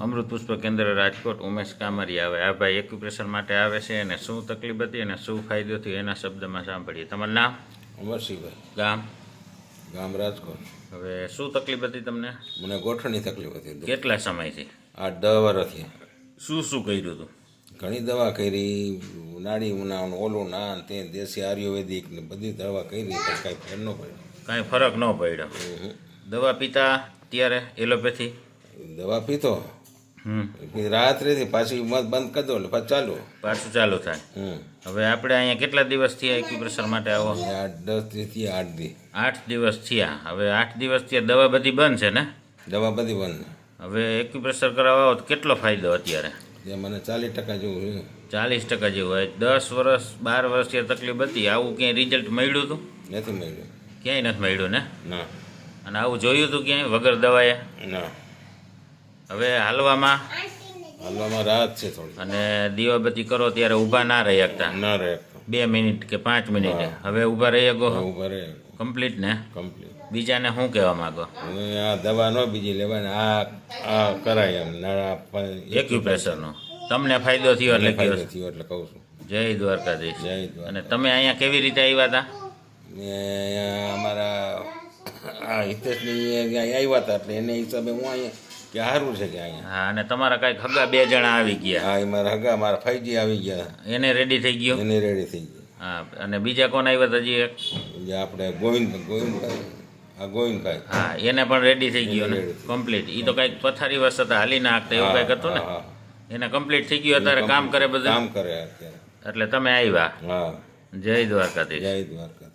અમૃત પુષ્પ કેન્દ્ર રાજકોટ ઉમેશ કામરી આવે. આ ભાઈ એક્યુપ્રેશર માટે આવે છે અને શું તકલીફ હતી અને શું ફાયદો થયો એના શબ્દમાં સાંભળીએ. તમારું નામ? અમરસિંહભાઈ. ગામ? ગામ રાજકોટ. હવે શું તકલીફ હતી તમને? મને ગોઠણની તકલીફ હતી. કેટલા સમયથી આ દહ વર્ષથી શું શું કર્યું હતું? ઘણી દવા કરી નાડી ઉનાવન ઓલું ના તે દેશી આયુર્વેદિક ને બધી દવા કરી પણ કાંઈ ફેર ન પડ્યો. કાંઈ ફરક ન પડ્યો. દવા પીતા ત્યારે એલોપેથી? દવા પીતો. રાત્રેથી પાછી મત બંધ કરી દો એટલે પાછું ચાલુ. પાછું ચાલુ થાય. હમ. હવે આપણે અહીંયા કેટલા દિવસ થયા એક્યુપ્રેશર માટે આવો? દસથી આઠ દી. આઠ દિવસ થયા. હવે આઠ દિવસ થયા દવા બધી બંધ છે ને? દવા બધી બંધ. હવે એક્યુપ્રેશર કરાવવા આવો તો કેટલો ફાયદો અત્યારે? જે મને ચાલીસ ટકા જેવું છે ચાલીસ ટકા જેવું હોય. દસ વર્ષ બાર વર્ષથી આ તકલીફ હતી. આવું ક્યાંય રિઝલ્ટ મળ્યું હતું? નથી મળ્યું. ક્યાંય નથી મળ્યું ને? ના. અને આવું જોયું હતું ક્યાંય? વગર દવાએ? ના. હવે હાલવામાં હાલવામાં રાહત છે થોડી. અને દીવાબત્તી કરો ત્યારે ઊભા ના રહી શકતા ના રહે બે મિનિટ કે પાંચ મિનિટે. હવે ઊભા રહી શકો ઊભા રહે કમ્પ્લીટ ને? કમ્પ્લીટ. બીજાને શું કહેવા માંગો? આ દવા ન બીજી લેવાની આ આ કરાય એમ. નાણા એક્યુપ્રેશરનો તમને ફાયદો થયો એટલે ફાયદો થયો એટલે કહું છું. જય દ્વારકાધીશ. જય દ્વારકા. અને તમે અહીંયા કેવી રીતે આવ્યા હતા? મેં અમારા આ હિતેશની આવ્યા હતા એટલે એને હિસાબે હું અહીંયા કે સારું છે કે અહીંયા? હા અને તમારા કાંઈક હગા બે જણા આવી ગયા. હા એ મારા હગા મારા ફાઈજી આવી ગયા. એને રેડી થઈ ગયો? એને રેડી થઈ ગયો. હા અને બીજા કોણ આવ્યા હતા હજી એક? જે આપણે ગોવિંદ ગોવિંદભાઈ. ગોવિંદભાઈ. હા એને પણ રેડી થઈ ગયો ને? કમ્પ્લીટ એ તો કાંઈક પથારી વર્ષ હતા હાલી નાખતા એવું કંઈક હતું ને. એને કમ્પ્લીટ થઈ ગયું અત્યારે કામ કરે બધું? કામ કરે એટલે તમે આવ્યા? હા. જય દ્વારકાધીશ. જય દ્વારકા